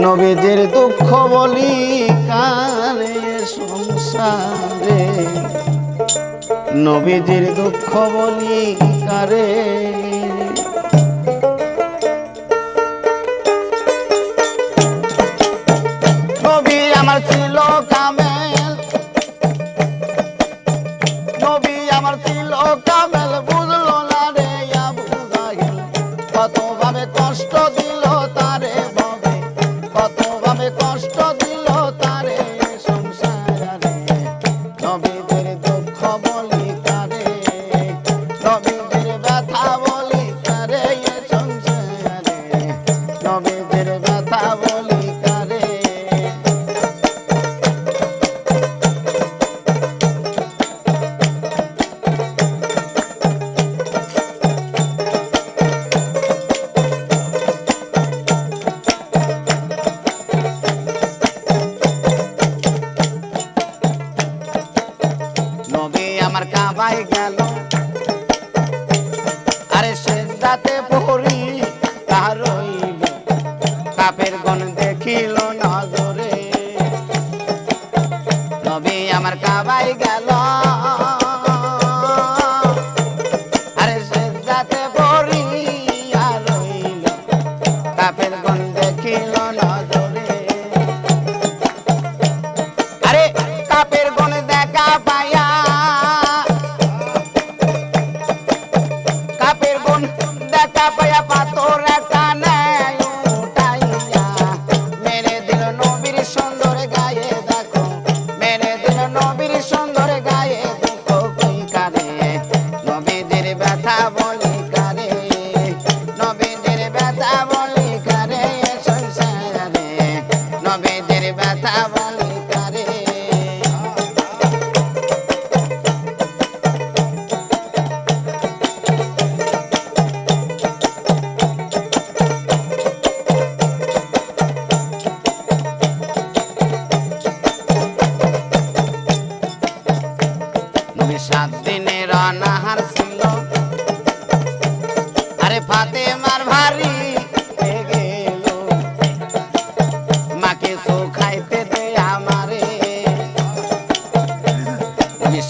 নবীদের দুঃখ বলি কারে সংসারে। নবীদের দুঃখ বলি, কারে। আমার ছিল কামেল। নবী আমার ছিল আমার কাবায় গেল। আরে সেজদাতে পড়ি তারইল কাপের গন দেখিল নজরে। নবী আমার কাবায় গেল। আরে সেজদাতে কাপের গণ দেখিল না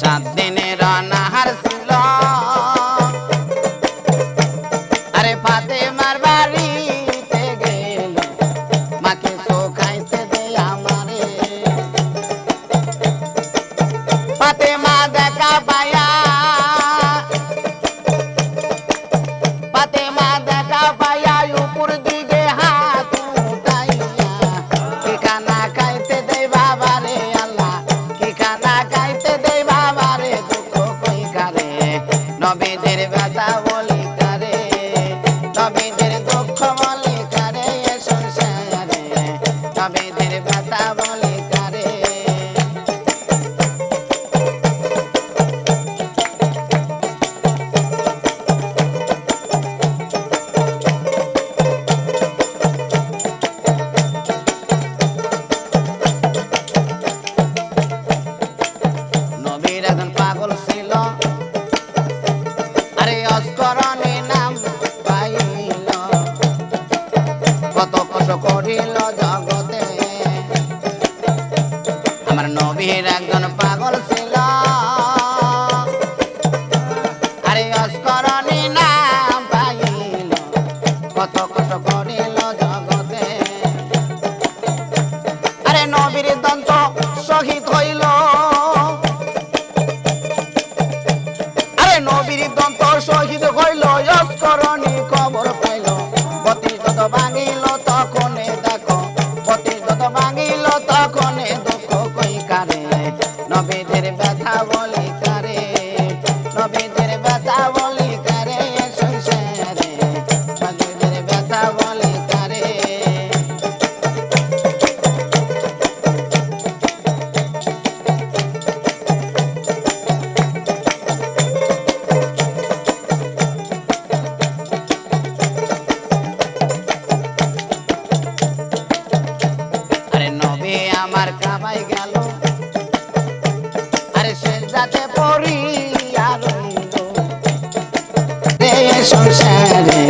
সাত দিনে রানা হার ছিল। I wanna. জগতে। আমার নবীর একজন পাগল ছিল। আরে অস্করণী নাম কত কত কথা বলে আমার কামাই গেল। আরে সে পড়ি আর সংসারে